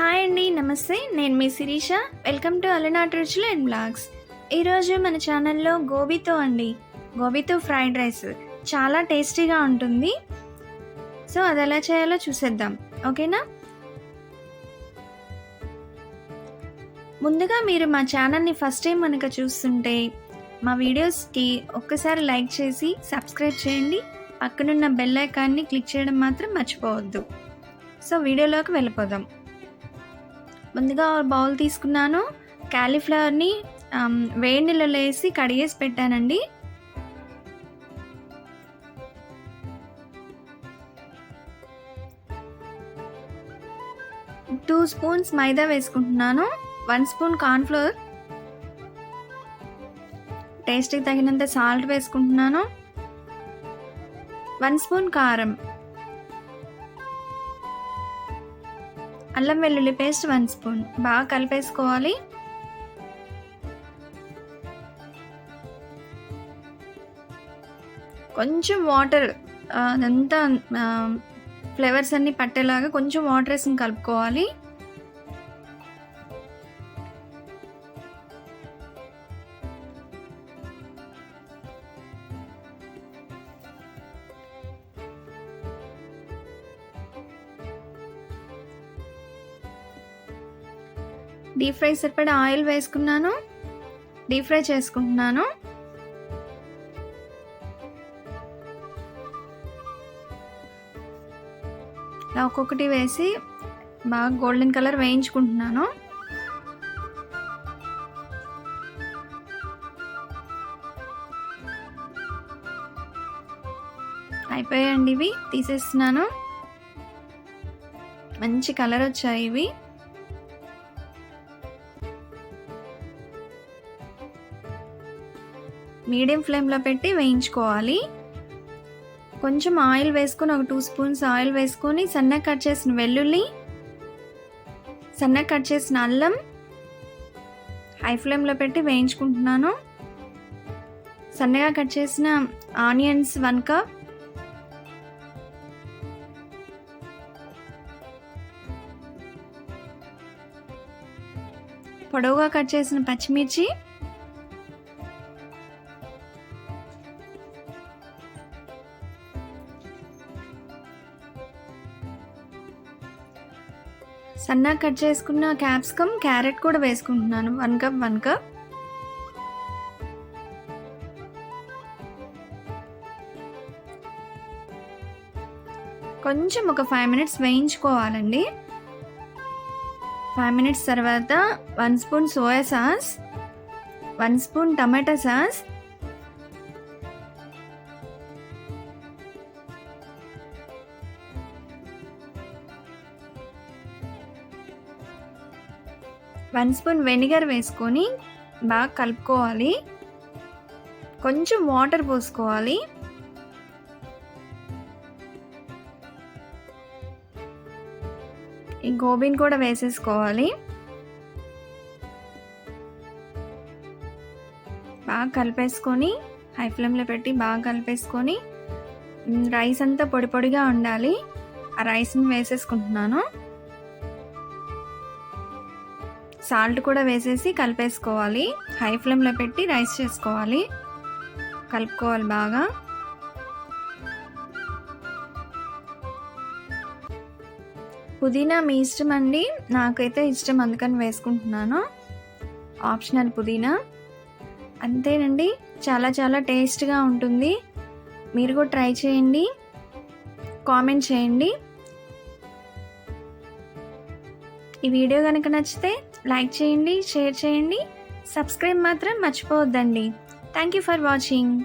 Hi అండి నమస్తే. నేను మీ Sirisha. Welcome to Alanat Ruchulu and blogs ఈరోజు మన ఛానల్లో గోబీతో అండి. గోబీతో ఫ్రైడ్ రైస్ చాలా టేస్టీగా ఉంటుంది. సో అది ఎలా చేయాలో చూసేద్దాం. ఓకేనా ముందుగా మీరు మా ఛానల్ని ఫస్ట్ టైం కనుక చూస్తుంటే మా వీడియోస్కి ఒక్కసారి లైక్ చేసి సబ్స్క్రైబ్ చేయండి. పక్కనున్న బెల్ ఐకాన్ని క్లిక్ చేయడం మాత్రం మర్చిపోవద్దు. సో వీడియోలోకి వెళ్ళిపోదాం. ముందుగా బౌల్ తీసుకున్నాను. క్యాలీఫ్లవర్ని వేడి నీళ్ళలో వేసి కడిగేసి పెట్టానండి. టూ స్పూన్స్ మైదా వేసుకుంటున్నాను. One spoon cornflour. టేస్ట్కి తగినంత సాల్ట్ వేసుకుంటున్నాను. వన్ స్పూన్ కారం. అల్లం వెల్లుల్లి పేస్ట్ వన్ స్పూన్. బాగా కలిపేసుకోవాలి. కొంచెం వాటర్ అదంతా ఫ్లేవర్స్ అన్నీ పట్టేలాగా కొంచెం వాటర్ వేసి కలుపుకోవాలి. డీప్ ఫ్రై సరిపడా ఆయిల్ వేసుకున్నాను. డీప్ ఫ్రై చేసుకుంటున్నాను. ఇలా ఒక్కొక్కటి వేసి బాగా గోల్డెన్ కలర్ వేయించుకుంటున్నాను. అయిపోయాయండి ఇవి తీసేస్తున్నాను. మంచి కలర్ వచ్చాయి ఇవి. మీడియం ఫ్లేమ్లో పెట్టి వేయించుకోవాలి. కొంచెం ఆయిల్ వేసుకొని ఒక టూ స్పూన్స్ ఆయిల్ వేసుకొని సన్నగా కట్ చేసిన వెల్లుల్లి సన్నగా కట్ చేసిన అల్లం హై ఫ్లేమ్లో పెట్టి వేయించుకుంటున్నాను. సన్నగా కట్ చేసిన ఆనియన్స్ వన్ కప్. పొడవుగా కట్ చేసిన పచ్చిమిర్చి సన్నా కట్ చేసుకున్న క్యాప్సికమ్ క్యారెట్ కూడా వేసుకుంటున్నాను. One cup one cup. కొంచెం ఒక ఫైవ్ మినిట్స్ వేయించుకోవాలండి. ఫైవ్ మినిట్స్ తర్వాత one spoon soya sauce one spoon tomato sauce one spoon vinegar వేసుకొని బాగా కలుపుకోవాలి. కొంచెం వాటర్ పోసుకోవాలి. ఈ గోబీని కూడా వేసేసుకోవాలి. బాగా కలిపేసుకొని హై ఫ్లేమ్లో పెట్టి బాగా కలిపేసుకొని రైస్ అంతా పొడి పొడిగా ఉండాలి. ఆ రైస్ని వేసేసుకుంటున్నాను. సాల్ట్ కూడా వేసేసి కలిపేసుకోవాలి. హై ఫ్లేమ్లో పెట్టి రైస్ చేసుకోవాలి. కలుపుకోవాలి బాగా. పుదీనా మీ ఇష్టం అండి? నాకైతే ఇష్టం అందుకని వేసుకుంటున్నాను. ఆప్షనల్ పుదీనా. అంతేనండి. చాలా చాలా టేస్ట్గా ఉంటుంది. మీరు కూడా ట్రై చేయండి. కామెంట్ చేయండి. ఈ వీడియో కనుక నచ్చితే లైక్ చేయండి షేర్ చేయండి. సబ్స్క్రైబ్ మాత్రం మర్చిపోవద్దండి. Thank you for watching